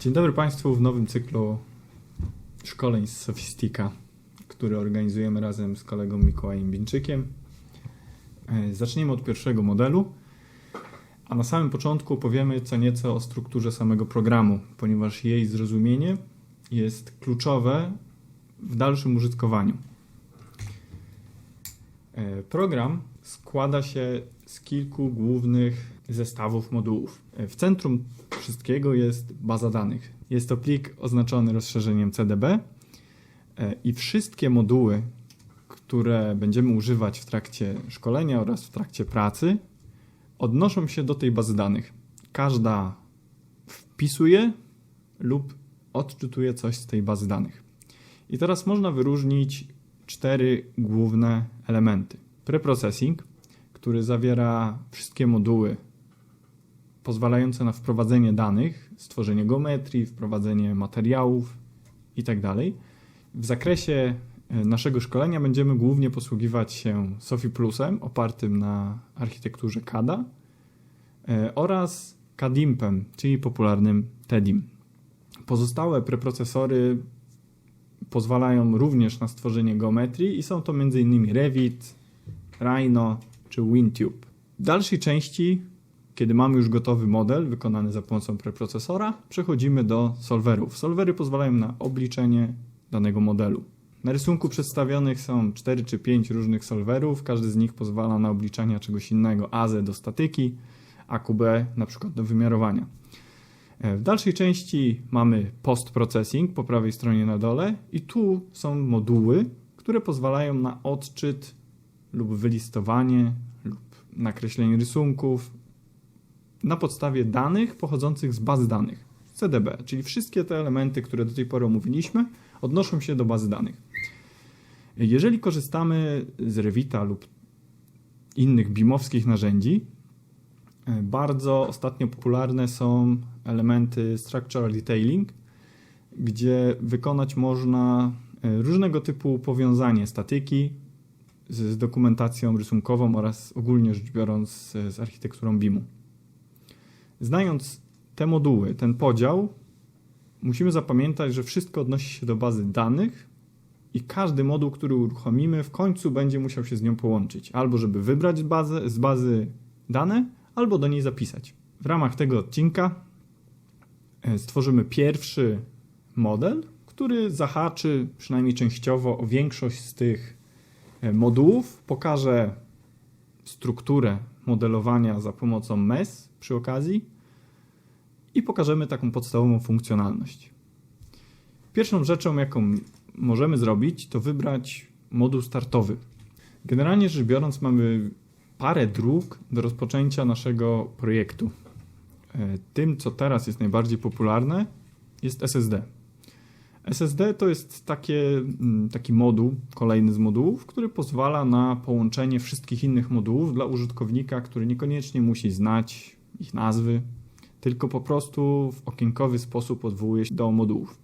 Dzień dobry Państwu w nowym cyklu szkoleń z Sofistika, który organizujemy razem z kolegą Mikołajem Bińczykiem. E, Zaczniemy od pierwszego modelu, a na samym początku powiemy co nieco o strukturze samego programu, ponieważ jej zrozumienie jest kluczowe w dalszym użytkowaniu. E, Program składa się z kilku głównych zestawów modułów. W centrum wszystkiego jest baza danych. Jest to plik oznaczony rozszerzeniem CDB e, i wszystkie moduły, które będziemy używać w trakcie szkolenia oraz w trakcie pracy, odnoszą się do tej bazy danych. Każda wpisuje lub odczytuje coś z tej bazy danych. I teraz można wyróżnić cztery główne elementy. Preprocessing, który zawiera wszystkie moduły pozwalające na wprowadzenie danych, stworzenie geometrii, wprowadzenie materiałów itd. W zakresie e, naszego szkolenia będziemy głównie posługiwać się Sophie Plusem opartym na architekturze CADA e, oraz CADIMPem, czyli popularnym TEDIM. Pozostałe preprocesory pozwalają również na stworzenie geometrii i są to m.in. Revit, Rhino czy WinTube. W dalszej części, kiedy mamy już gotowy model wykonany za pomocą preprocesora, przechodzimy do solwerów. Solwery pozwalają na obliczenie danego modelu. Na rysunku przedstawionych są 4 czy 5 różnych solwerów, każdy z nich pozwala na obliczanie czegoś innego, AZ do statyki, AQB na przykład do wymiarowania. E, W dalszej części mamy post-processing po prawej stronie na dole i tu są moduły, które pozwalają na odczyt lub wylistowanie lub nakreślenie rysunków na podstawie danych pochodzących z baz danych CDB, czyli wszystkie te elementy, które do tej pory omówiliśmy, odnoszą się do bazy danych. Jeżeli korzystamy z Revita lub innych BIM-owskich narzędzi, e, bardzo ostatnio popularne są elementy structural detailing, gdzie wykonać można e, różnego typu powiązanie statyki z, dokumentacją rysunkową oraz ogólnie rzecz biorąc z, z architekturą BIM-u. Znając te moduły, ten podział, musimy zapamiętać, że wszystko odnosi się do bazy danych i każdy moduł, który uruchomimy, w końcu będzie musiał się z nią połączyć. Albo żeby wybrać bazę, z bazy dane, albo do niej zapisać. W ramach tego odcinka e, stworzymy pierwszy model, który zahaczy przynajmniej częściowo o większość z tych e, modułów. Pokażę strukturę modelowania za pomocą MES przy okazji i pokażemy taką podstawową funkcjonalność. Pierwszą rzeczą, jaką możemy zrobić, to wybrać moduł startowy. Generalnie rzecz biorąc, mamy parę dróg do rozpoczęcia naszego projektu. E, Tym, co teraz jest najbardziej popularne, jest SSD. SSD to jest takie, mm, taki moduł, kolejny z modułów, który pozwala na połączenie wszystkich innych modułów dla użytkownika, który niekoniecznie musi znać ich nazwy, tylko po prostu w okienkowy sposób odwołuje się do modułów.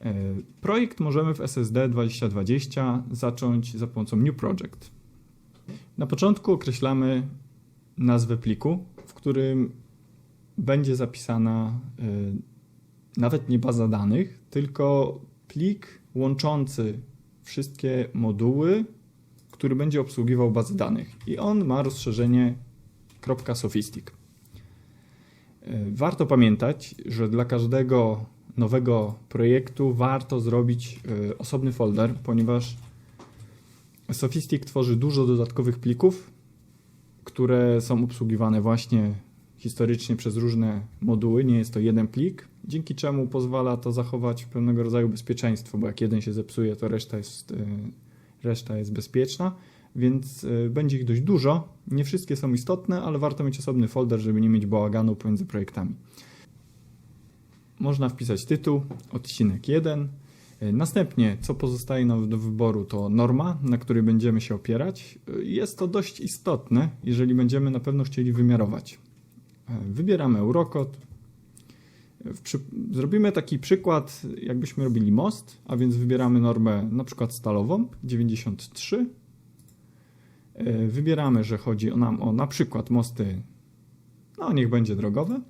E, Projekt możemy w SSD 2020 zacząć za pomocą New Project. Na początku określamy nazwę pliku, w którym będzie zapisana e, nawet nie baza danych, tylko plik łączący wszystkie moduły, który będzie obsługiwał bazę danych. I on ma rozszerzenie .sophistic. E, Warto pamiętać, że dla każdego nowego projektu warto zrobić e, osobny folder, ponieważ Sophistic tworzy dużo dodatkowych plików, które są obsługiwane właśnie historycznie przez różne moduły. Nie jest to jeden plik, dzięki czemu pozwala to zachować pewnego rodzaju bezpieczeństwo, bo jak jeden się zepsuje, to reszta jest, e, reszta jest bezpieczna, więc e, będzie ich dość dużo. Nie wszystkie są istotne, ale warto mieć osobny folder, żeby nie mieć bałaganu pomiędzy projektami. Można wpisać tytuł, odcinek 1. E, Następnie, co pozostaje nam do wyboru, to norma, na której będziemy się opierać. E, Jest to dość istotne, jeżeli będziemy na pewno chcieli wymiarować. Wybieramy Eurocode. Przy... Zrobimy taki przykład, jakbyśmy robili most, a więc wybieramy normę na przykład stalową 93. E, Wybieramy, że chodzi nam o na przykład mosty, no niech będzie drogowe.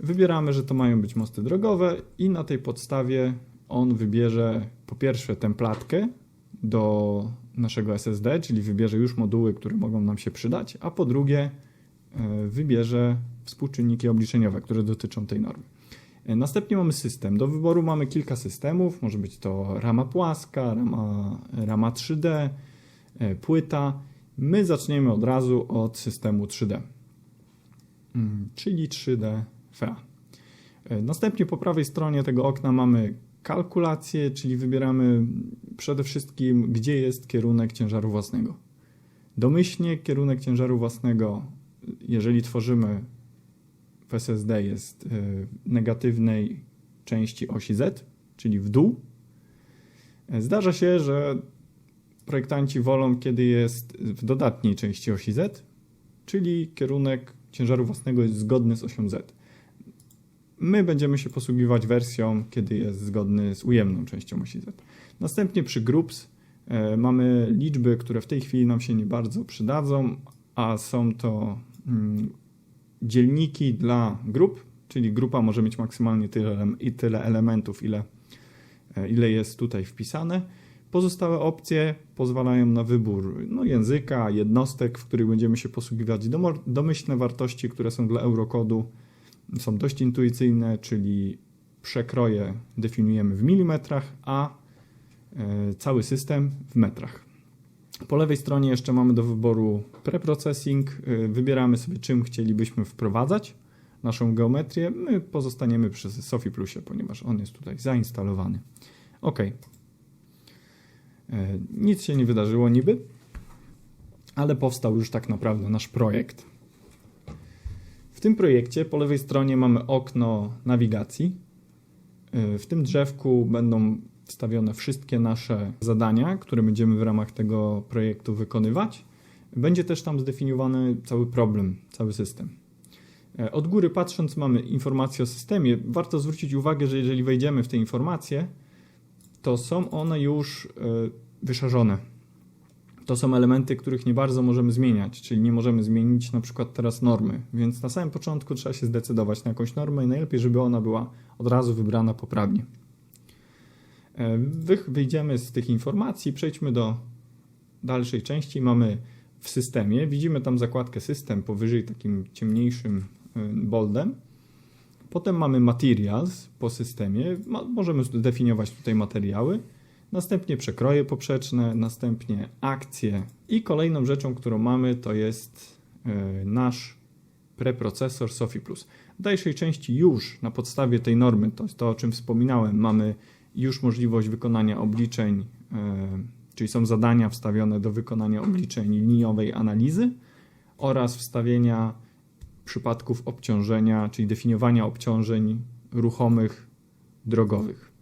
Wybieramy, że to mają być mosty drogowe i na tej podstawie on wybierze po pierwsze templatkę do naszego SSD, czyli wybierze już moduły, które mogą nam się przydać, a po drugie e, wybierze współczynniki obliczeniowe, które dotyczą tej normy. E, Następnie mamy system. Do wyboru mamy kilka systemów. Może być to rama płaska, rama, rama 3D, e, płyta. My zaczniemy od razu od systemu 3D, mm, czyli 3D FA. E, Następnie po prawej stronie tego okna mamy kalkulację, czyli wybieramy przede wszystkim, gdzie jest kierunek ciężaru własnego. Domyślnie kierunek ciężaru własnego, jeżeli tworzymy w SSD, jest e, w negatywnej części osi Z, czyli w dół. E, Zdarza się, że projektanci wolą, kiedy jest w dodatniej części osi Z, czyli kierunek ciężaru własnego jest zgodny z osią Z. My będziemy się posługiwać wersją, kiedy jest zgodny z ujemną częścią osi Z. Następnie przy groups e, mamy liczby, które w tej chwili nam się nie bardzo przydadzą, a są to mm, dzielniki dla grup, czyli grupa może mieć maksymalnie tyle, tyle elementów, ile, e, ile jest tutaj wpisane. Pozostałe opcje pozwalają na wybór no, języka, jednostek, w których będziemy się posługiwać. Domyślne wartości, które są dla eurokodu, są dość intuicyjne, czyli przekroje definiujemy w milimetrach, a e, cały system w metrach. Po lewej stronie jeszcze mamy do wyboru preprocessing. Y, Wybieramy sobie, czym chcielibyśmy wprowadzać naszą geometrię. My pozostaniemy przy Sofi Plusie, ponieważ on jest tutaj zainstalowany. OK. E, Nic się nie wydarzyło niby, ale powstał już tak naprawdę nasz projekt. W tym projekcie po lewej stronie mamy okno nawigacji. Y, W tym drzewku będą wstawione wszystkie nasze zadania, które będziemy w ramach tego projektu wykonywać. Będzie też tam zdefiniowany cały problem, cały system. E, Od góry patrząc mamy informacje o systemie. Warto zwrócić uwagę, że jeżeli wejdziemy w te informacje, to są one już e, wyszarzone. To są elementy, których nie bardzo możemy zmieniać, czyli nie możemy zmienić na przykład teraz normy, więc na samym początku trzeba się zdecydować na jakąś normę i najlepiej, żeby ona była od razu wybrana poprawnie. E, wy- Wyjdziemy z tych informacji, przejdźmy do dalszej części. Mamy w systemie, widzimy tam zakładkę system powyżej takim ciemniejszym y, boldem. Potem mamy materials po systemie, Ma, możemy zdefiniować tutaj materiały. Następnie przekroje poprzeczne, następnie akcje i kolejną rzeczą, którą mamy to jest y, nasz preprocesor Sofi. W dalszej części już na podstawie tej normy, to jest to o czym wspominałem, mamy już możliwość wykonania obliczeń, e, czyli są zadania wstawione do wykonania obliczeń liniowej analizy oraz wstawienia przypadków obciążenia, czyli definiowania obciążeń ruchomych drogowych.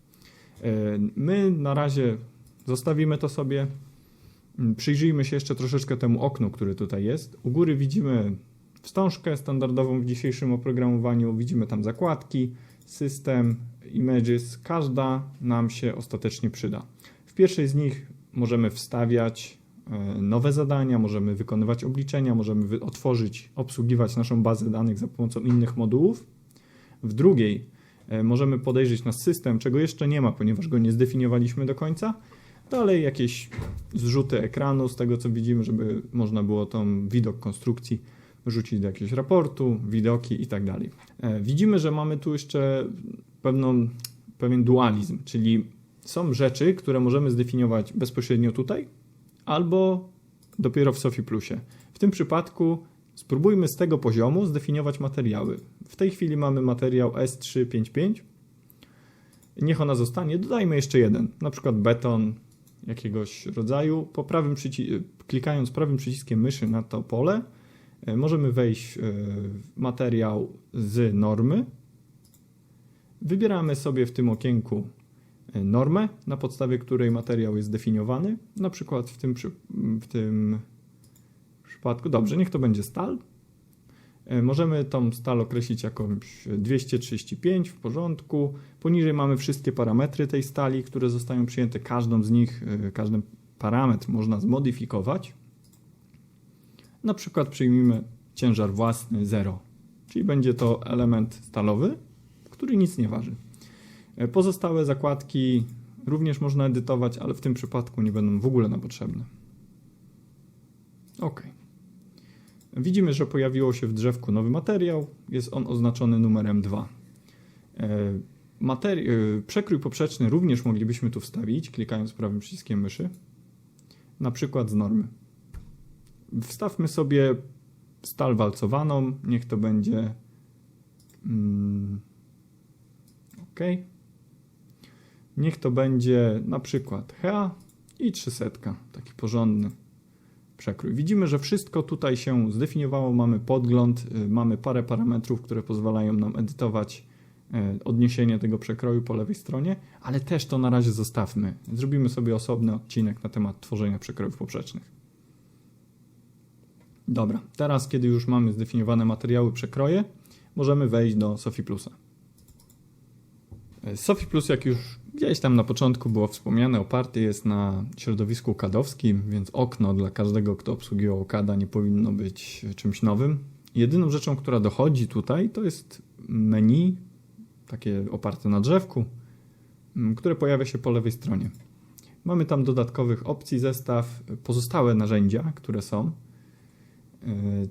E, My na razie zostawimy to sobie. Przyjrzyjmy się jeszcze troszeczkę temu oknu, który tutaj jest. U góry widzimy wstążkę standardową w dzisiejszym oprogramowaniu, widzimy tam zakładki, system, images, każda nam się ostatecznie przyda. W pierwszej z nich możemy wstawiać nowe zadania, możemy wykonywać obliczenia, możemy otworzyć, obsługiwać naszą bazę danych za pomocą innych modułów. W drugiej e, możemy podejrzeć nasz system, czego jeszcze nie ma, ponieważ go nie zdefiniowaliśmy do końca. Dalej jakieś zrzuty ekranu z tego, co widzimy, żeby można było tą widok konstrukcji wrzucić do jakiegoś raportu, widoki i tak dalej. E, Widzimy, że mamy tu jeszcze pewną, pewien dualizm, czyli są rzeczy, które możemy zdefiniować bezpośrednio tutaj, albo dopiero w Sofi Plusie. W tym przypadku spróbujmy z tego poziomu zdefiniować materiały. W tej chwili mamy materiał S355. Niech ona zostanie. Dodajmy jeszcze jeden, na przykład beton jakiegoś rodzaju. Po prawym klikając prawym przyciskiem myszy na to pole, e, możemy wejść e, w materiał z normy. Wybieramy sobie w tym okienku normę, na podstawie której materiał jest zdefiniowany. Na przykład w tym, przy, w tym przypadku, dobrze, niech to będzie stal. E, Możemy tą stal określić jakąś 235 w porządku. Poniżej mamy wszystkie parametry tej stali, które zostają przyjęte. Każdą z nich, e, każdy parametr można zmodyfikować. Na przykład przyjmijmy ciężar własny 0, czyli będzie to element stalowy, który nic nie waży. E, Pozostałe zakładki również można edytować, ale w tym przypadku nie będą w ogóle nam potrzebne. OK. Widzimy, że pojawiło się w drzewku nowy materiał. Jest on oznaczony numerem 2. E, Materi- e, przekrój poprzeczny również moglibyśmy tu wstawić, klikając prawym przyciskiem myszy. Na przykład z normy. Wstawmy sobie stal walcowaną. Niech to będzie. Mm, OK. Niech to będzie na przykład HEA i 300. Taki porządny przekrój. Widzimy, że wszystko tutaj się zdefiniowało. Mamy podgląd, y, mamy parę parametrów, które pozwalają nam edytować y, odniesienie tego przekroju po lewej stronie, ale też to na razie zostawmy. Zrobimy sobie osobny odcinek na temat tworzenia przekrojów poprzecznych. Dobra, teraz kiedy już mamy zdefiniowane materiały przekroje, możemy wejść do Sofi Plusa. Sofi Plus, jak już gdzieś tam na początku było wspomniane, oparty jest na środowisku kadowskim, więc okno dla każdego, kto obsługiwał kada nie powinno być czymś nowym. Jedyną rzeczą, która dochodzi tutaj, to jest menu, takie oparte na drzewku, które pojawia się po lewej stronie. Mamy tam dodatkowych opcji zestaw, pozostałe narzędzia, które są, yy,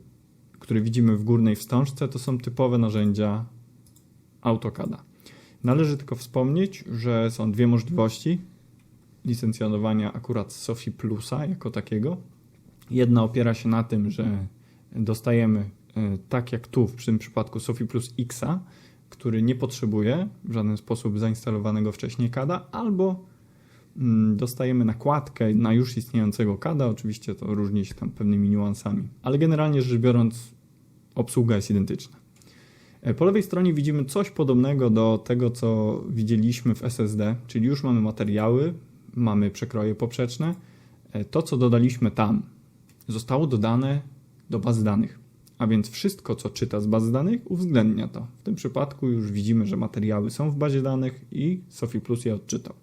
które widzimy w górnej wstążce, to są typowe narzędzia AutoCADa. Należy tylko wspomnieć, że są dwie możliwości licencjonowania akurat Sofi Plusa jako takiego. Jedna opiera się na tym, że dostajemy e, tak jak tu w tym przypadku Sofi Plus Xa, który nie potrzebuje w żaden sposób zainstalowanego wcześniej CADa, albo mm, dostajemy nakładkę na już istniejącego CADa. Oczywiście to różni się tam pewnymi niuansami, ale generalnie rzecz biorąc, obsługa jest identyczna. E, Po lewej stronie widzimy coś podobnego do tego, co widzieliśmy w SSD, czyli już mamy materiały, mamy przekroje poprzeczne. E, To, co dodaliśmy tam, zostało dodane do bazy danych. A więc wszystko, co czyta z bazy danych, uwzględnia to. W tym przypadku już widzimy, że materiały są w bazie danych i Sofi Plus je odczytał.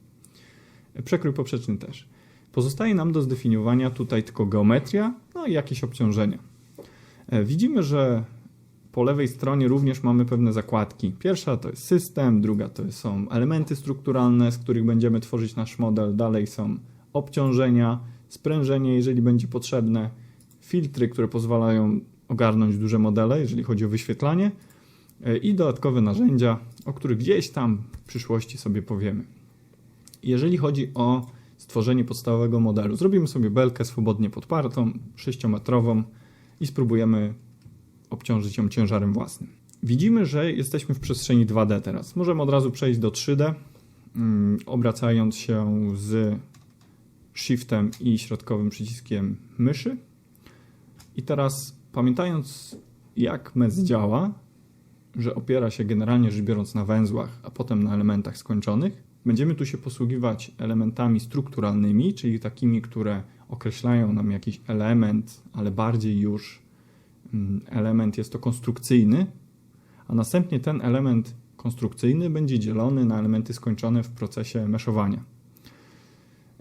E, Przekrój poprzeczny też. Pozostaje nam do zdefiniowania tutaj tylko geometria, no i jakieś obciążenia. Widzimy, że po lewej stronie również mamy pewne zakładki. Pierwsza to jest system, druga to są elementy strukturalne, z których będziemy tworzyć nasz model. Dalej są obciążenia, sprężenie, jeżeli będzie potrzebne, filtry, które pozwalają ogarnąć duże modele, jeżeli chodzi o wyświetlanie e, i dodatkowe narzędzia, o których gdzieś tam w przyszłości sobie powiemy. Jeżeli chodzi o stworzenie podstawowego modelu, zrobimy sobie belkę swobodnie podpartą, 6-metrową i spróbujemy obciążyć ją ciężarem własnym. Widzimy, że jesteśmy w przestrzeni 2D teraz. Możemy od razu przejść do 3D, mm, obracając się z Shiftem i środkowym przyciskiem myszy. I teraz pamiętając, jak MES działa, że opiera się generalnie rzecz biorąc na węzłach, a potem na elementach skończonych, będziemy tu się posługiwać elementami strukturalnymi, czyli takimi, które określają nam jakiś element, ale bardziej już element jest to konstrukcyjny, a następnie ten element konstrukcyjny będzie dzielony na elementy skończone w procesie meszowania.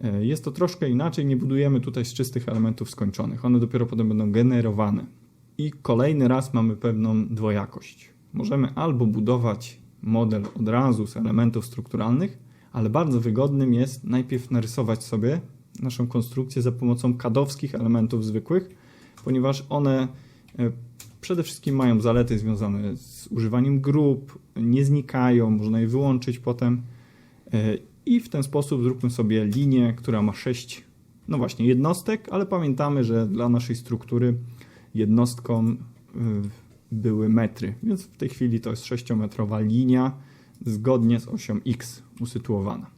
E, Jest to troszkę inaczej, nie budujemy tutaj z czystych elementów skończonych. One dopiero potem będą generowane. I kolejny raz mamy pewną dwojakość. Możemy albo budować model od razu z elementów strukturalnych, ale bardzo wygodnym jest najpierw narysować sobie naszą konstrukcję za pomocą kadowskich elementów zwykłych, ponieważ one przede wszystkim mają zalety związane z używaniem grup, nie znikają, można je wyłączyć potem. E, I w ten sposób zróbmy sobie linię, która ma 6, no właśnie, jednostek, ale pamiętamy, że dla naszej struktury jednostką y, były metry, więc w tej chwili to jest 6-metrowa linia zgodnie z osią X usytuowana.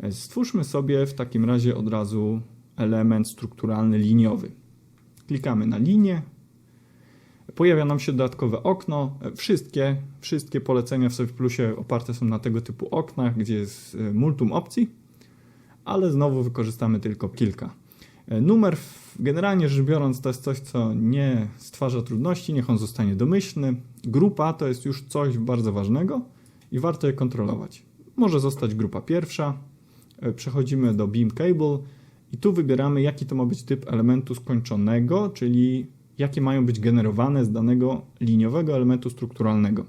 E, Stwórzmy sobie w takim razie od razu element strukturalny liniowy. Klikamy na linię, pojawia nam się dodatkowe okno. Wszystkie, wszystkie polecenia w Soft Plusie oparte są na tego typu oknach, gdzie jest e, multum opcji, ale znowu wykorzystamy tylko kilka. E, Numer, generalnie rzecz biorąc, to jest coś, co nie stwarza trudności, niech on zostanie domyślny. Grupa to jest już coś bardzo ważnego i warto je kontrolować. Może zostać grupa pierwsza. E, Przechodzimy do Beam Cable i tu wybieramy, jaki to ma być typ elementu skończonego, czyli jakie mają być generowane z danego liniowego elementu strukturalnego.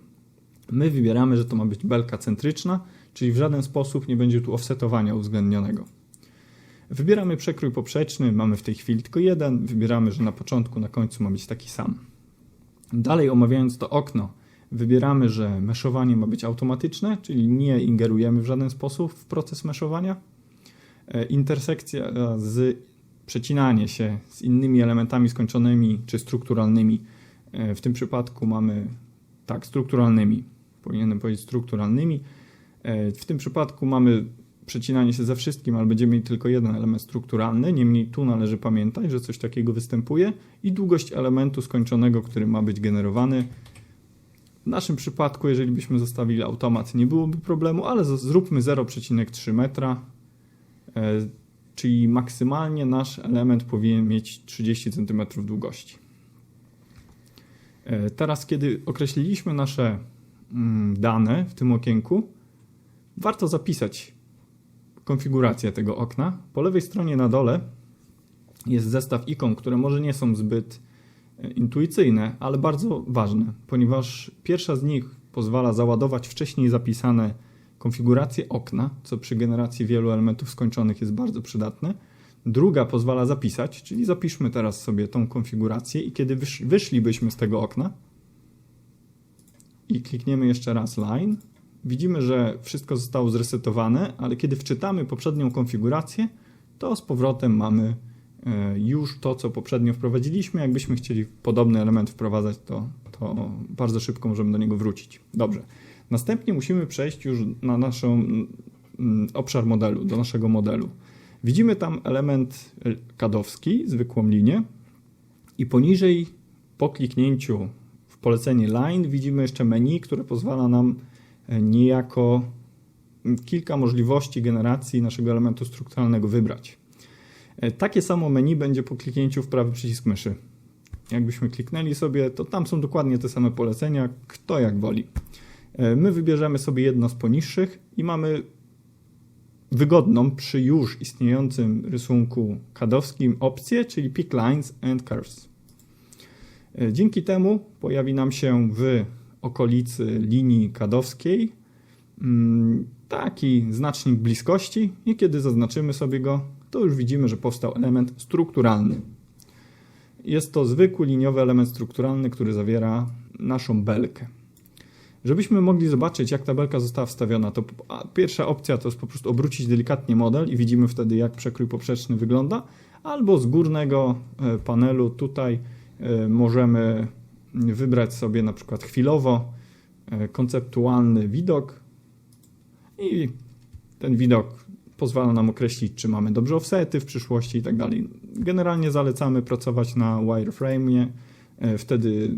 My wybieramy, że to ma być belka centryczna, czyli w żaden sposób nie będzie tu offsetowania uwzględnionego. Wybieramy przekrój poprzeczny, mamy w tej chwili tylko jeden, wybieramy, że na początku, na końcu ma być taki sam. Dalej omawiając to okno, wybieramy, że meszowanie ma być automatyczne, czyli nie ingerujemy w żaden sposób w proces meszowania. E, intersekcja z przecinanie się z innymi elementami skończonymi czy strukturalnymi. E, w tym przypadku mamy tak, strukturalnymi. Powinienem powiedzieć strukturalnymi. E, w tym przypadku mamy przecinanie się ze wszystkim, ale będziemy mieli tylko jeden element strukturalny. Niemniej tu należy pamiętać, że coś takiego występuje i długość elementu skończonego, który ma być generowany. W naszym przypadku, jeżeli byśmy zostawili automat, nie byłoby problemu, ale zróbmy 0,3 metra, e, czyli maksymalnie nasz element powinien mieć 30 cm długości. E, teraz, kiedy określiliśmy nasze mm, dane w tym okienku, warto zapisać konfigurację tego okna. Po lewej stronie na dole jest zestaw ikon, które może nie są zbyt e, intuicyjne, ale bardzo ważne, ponieważ pierwsza z nich pozwala załadować wcześniej zapisane konfigurację okna, co przy generacji wielu elementów skończonych jest bardzo przydatne. Druga pozwala zapisać, czyli zapiszmy teraz sobie tą konfigurację i kiedy wyszlibyśmy z tego okna i klikniemy jeszcze raz line, widzimy, że wszystko zostało zresetowane, ale kiedy wczytamy poprzednią konfigurację, to z powrotem mamy e, już to, co poprzednio wprowadziliśmy. Jakbyśmy chcieli podobny element wprowadzać, to, to bardzo szybko możemy do niego wrócić. Dobrze. Następnie musimy przejść już na nasz obszar modelu, do naszego modelu. Widzimy tam element kadowski, zwykłą linię i poniżej po kliknięciu w polecenie line widzimy jeszcze menu, które pozwala nam e, niejako kilka możliwości generacji naszego elementu strukturalnego wybrać. E, takie samo menu będzie po kliknięciu w prawy przycisk myszy. Jakbyśmy kliknęli sobie, to tam są dokładnie te same polecenia, kto jak woli. E, my wybierzemy sobie jedno z poniższych i mamy wygodną przy już istniejącym rysunku kadowskim opcję, czyli Pick Lines and Curves. E, dzięki temu pojawi nam się w okolicy linii kadowskiej mm, taki znacznik bliskości i kiedy zaznaczymy sobie go, to już widzimy, że powstał element strukturalny. Jest to zwykły liniowy element strukturalny, który zawiera naszą belkę. Żebyśmy mogli zobaczyć, jak tabelka została wstawiona, to pierwsza opcja to jest po prostu obrócić delikatnie model i widzimy wtedy, jak przekrój poprzeczny wygląda, albo z górnego e, panelu tutaj e, możemy wybrać sobie na przykład chwilowo e, konceptualny widok i ten widok pozwala nam określić, czy mamy dobrze offsety w przyszłości i tak dalej. Generalnie zalecamy pracować na wireframe'ie, wtedy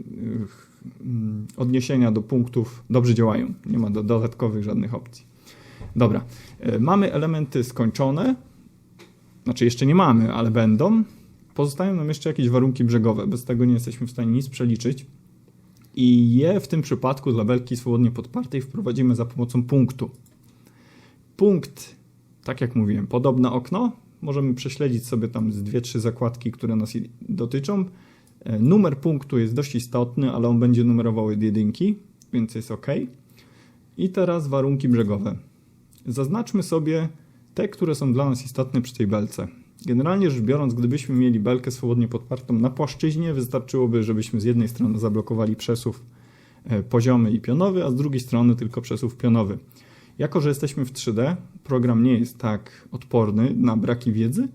odniesienia do punktów dobrze działają. Nie ma do dodatkowych żadnych opcji. Dobra, e, mamy elementy skończone, znaczy jeszcze nie mamy, ale będą. Pozostają nam jeszcze jakieś warunki brzegowe, bez tego nie jesteśmy w stanie nic przeliczyć. I je w tym przypadku dla belki swobodnie podpartej wprowadzimy za pomocą punktu. Punkt, tak jak mówiłem, podobne okno. Możemy prześledzić sobie tam z dwie, trzy zakładki, które nas dotyczą. Numer punktu jest dość istotny, ale on będzie numerował od jedynki, więc jest ok. I teraz warunki brzegowe. Zaznaczmy sobie te, które są dla nas istotne przy tej belce. Generalnie rzecz biorąc, gdybyśmy mieli belkę swobodnie podpartą na płaszczyźnie, wystarczyłoby, żebyśmy z jednej strony zablokowali przesuw e, poziomy i pionowy, a z drugiej strony tylko przesuw pionowy. Jako, że jesteśmy w 3D, program nie jest tak odporny na braki wiedzy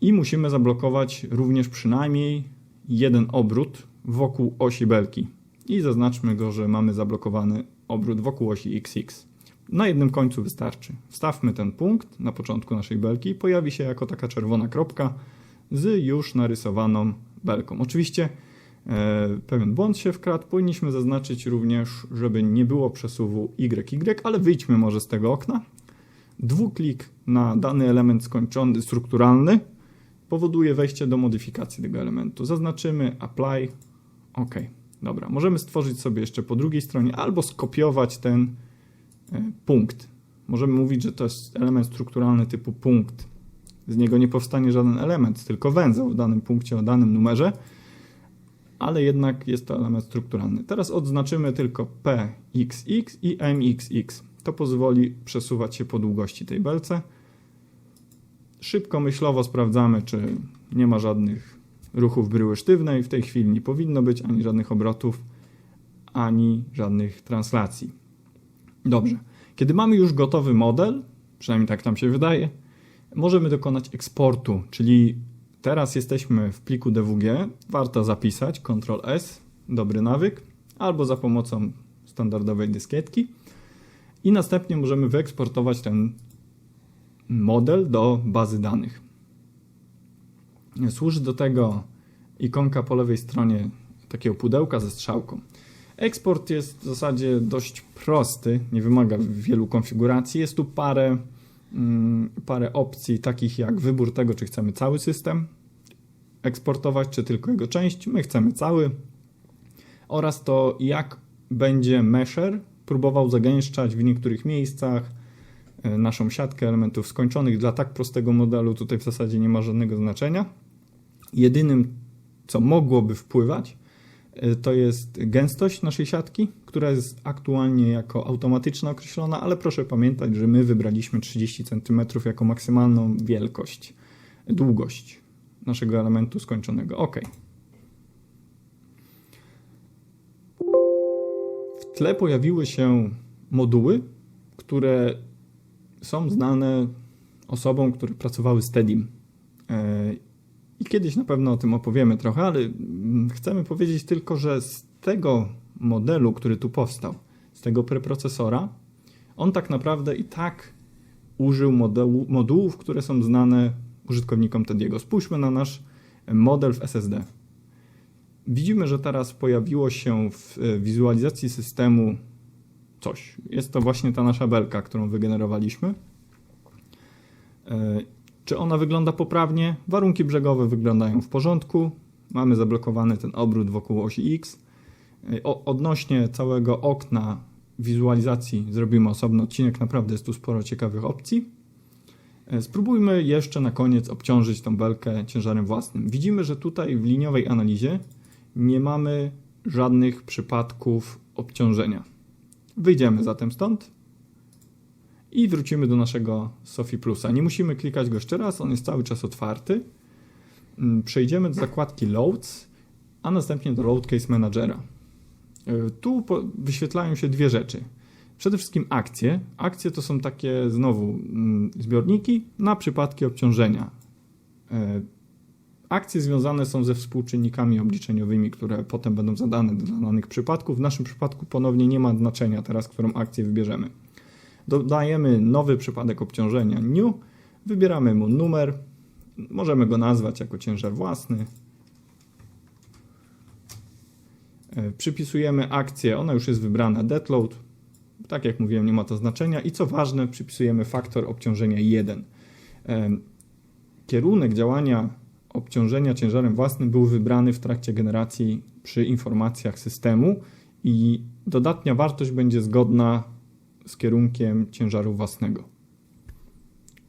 i musimy zablokować również przynajmniej jeden obrót wokół osi belki i zaznaczmy go, że mamy zablokowany obrót wokół osi XX. Na jednym końcu wystarczy. Wstawmy ten punkt na początku naszej belki i pojawi się jako taka czerwona kropka z już narysowaną belką. Oczywiście e, pewien błąd się wkradł. Powinniśmy zaznaczyć również, żeby nie było przesuwu YY, ale wyjdźmy może z tego okna. Dwuklik na dany element skończony, strukturalny powoduje wejście do modyfikacji tego elementu. Zaznaczymy Apply. OK. Dobra, możemy stworzyć sobie jeszcze po drugiej stronie albo skopiować ten e, punkt. Możemy mówić, że to jest element strukturalny typu punkt. Z niego nie powstanie żaden element, tylko węzeł w danym punkcie o danym numerze. ale jednak jest to element strukturalny. Teraz odznaczymy tylko PXX i MXX. To pozwoli przesuwać się po długości tej belce. Szybko myślowo sprawdzamy, czy nie ma żadnych ruchów bryły sztywnej. W tej chwili nie powinno być ani żadnych obrotów, ani żadnych translacji. Dobrze. Kiedy mamy już gotowy model, przynajmniej tak nam się wydaje, możemy dokonać eksportu, czyli teraz jesteśmy w pliku DWG, warto zapisać Ctrl S, dobry nawyk, albo za pomocą standardowej dyskietki i następnie możemy wyeksportować ten model do bazy danych. Służy do tego ikonka po lewej stronie takiego pudełka ze strzałką. Eksport jest w zasadzie dość prosty, nie wymaga wielu konfiguracji. Jest tu parę, mm, parę opcji, takich jak wybór tego, czy chcemy cały system eksportować, czy tylko jego część. My chcemy cały. Oraz to, jak będzie mesher próbował zagęszczać w niektórych miejscach naszą siatkę elementów skończonych. Dla tak prostego modelu tutaj w zasadzie nie ma żadnego znaczenia. Jedynym, co mogłoby wpływać, e, to jest gęstość naszej siatki, która jest aktualnie jako automatyczna określona, ale proszę pamiętać, że my wybraliśmy 30 cm jako maksymalną wielkość, długość naszego elementu skończonego. OK. W tle pojawiły się moduły, które są znane osobom, które pracowały z Tedim. E, I kiedyś na pewno o tym opowiemy trochę, ale mm, chcemy powiedzieć tylko, że z tego modelu, który tu powstał, z tego preprocesora, on tak naprawdę i tak użył moduł, modułów, które są znane użytkownikom Tediego. Spójrzmy na nasz model w SSD. Widzimy, że teraz pojawiło się w e, wizualizacji systemu coś. Jest to właśnie ta nasza belka, którą wygenerowaliśmy. E, czy ona wygląda poprawnie? Warunki brzegowe wyglądają w porządku. Mamy zablokowany ten obrót wokół osi X. E, odnośnie całego okna wizualizacji zrobimy osobny odcinek. Naprawdę jest tu sporo ciekawych opcji. Spróbujmy jeszcze na koniec obciążyć tą belkę ciężarem własnym. Widzimy, że tutaj w liniowej analizie nie mamy żadnych przypadków obciążenia. Wyjdziemy zatem stąd i wrócimy do naszego Sofi Plusa. Nie musimy klikać go jeszcze raz, on jest cały czas otwarty. Mm, przejdziemy do zakładki Loads, a następnie do Load Case Managera. E, tu wyświetlają się dwie rzeczy. Przede wszystkim akcje. Akcje to są takie znowu mm, zbiorniki na przypadki obciążenia. E, akcje związane są ze współczynnikami obliczeniowymi, które potem będą zadane dla danych przypadków. W naszym przypadku ponownie nie ma znaczenia teraz, którą akcję wybierzemy. Dodajemy nowy przypadek obciążenia new, wybieramy mu numer, możemy go nazwać jako ciężar własny. E, przypisujemy akcję, ona już jest wybrana deadload, tak jak mówiłem, nie ma to znaczenia. I co ważne, przypisujemy faktor obciążenia 1. Kierunek działania obciążenia ciężarem własnym był wybrany w trakcie generacji przy informacjach systemu i dodatnia wartość będzie zgodna z kierunkiem ciężaru własnego.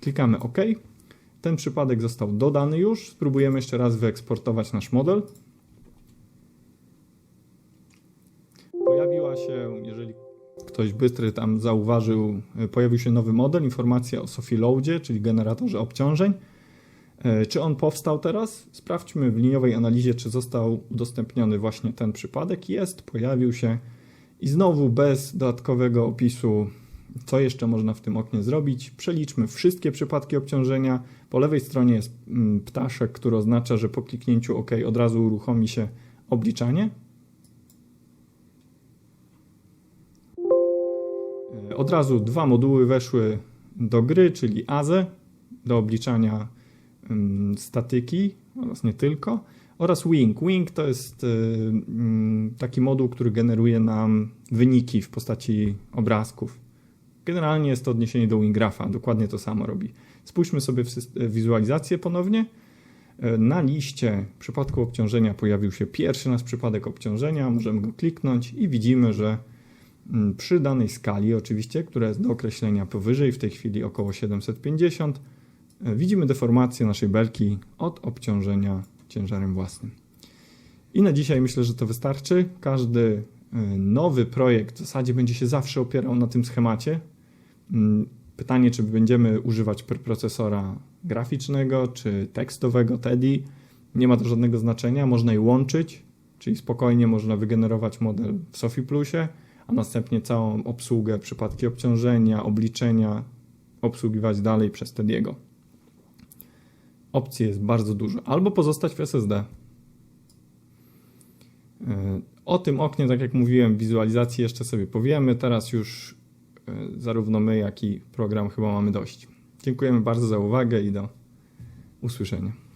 Klikamy OK. Ten przypadek został dodany już. Spróbujemy jeszcze raz wyeksportować nasz model. Pojawiła się, jeżeli ktoś bystry tam zauważył, pojawił się nowy model, informacja o Sophie Loadzie, czyli generatorze obciążeń. E, czy on powstał teraz? Sprawdźmy w liniowej analizie, czy został udostępniony właśnie ten przypadek. Jest, pojawił się i znowu bez dodatkowego opisu, co jeszcze można w tym oknie zrobić. Przeliczmy wszystkie przypadki obciążenia. Po lewej stronie jest mm, ptaszek, który oznacza, że po kliknięciu OK od razu uruchomi się obliczanie. Od razu dwa moduły weszły do gry, czyli AZE do obliczania statyki oraz nie tylko, oraz Wing. Wing to jest um, taki moduł, który generuje nam wyniki w postaci obrazków. Generalnie jest to odniesienie do WinGrapha, dokładnie to samo robi. Spójrzmy sobie w wizualizację ponownie. E, na liście w przypadku obciążenia pojawił się pierwszy nasz przypadek obciążenia, możemy go kliknąć i widzimy, że Mm, przy danej skali, oczywiście, która jest do określenia powyżej, w tej chwili około 750, e, widzimy deformację naszej belki od obciążenia ciężarem własnym. I na dzisiaj myślę, że to wystarczy. Każdy y, nowy projekt w zasadzie będzie się zawsze opierał na tym schemacie. Mm, Pytanie, czy będziemy używać preprocesora graficznego, czy tekstowego TEDI, nie ma to żadnego znaczenia. Można je łączyć, czyli spokojnie można wygenerować model w Sophie Plusie, a następnie całą obsługę, przypadki obciążenia, obliczenia obsługiwać dalej przez TEDiego. Opcji jest bardzo dużo. Albo pozostać w SSD. Yy, O tym oknie, tak jak mówiłem, wizualizacji jeszcze sobie powiemy. Teraz już yy, zarówno my, jak i program chyba mamy dość. Dziękujemy bardzo za uwagę i do usłyszenia.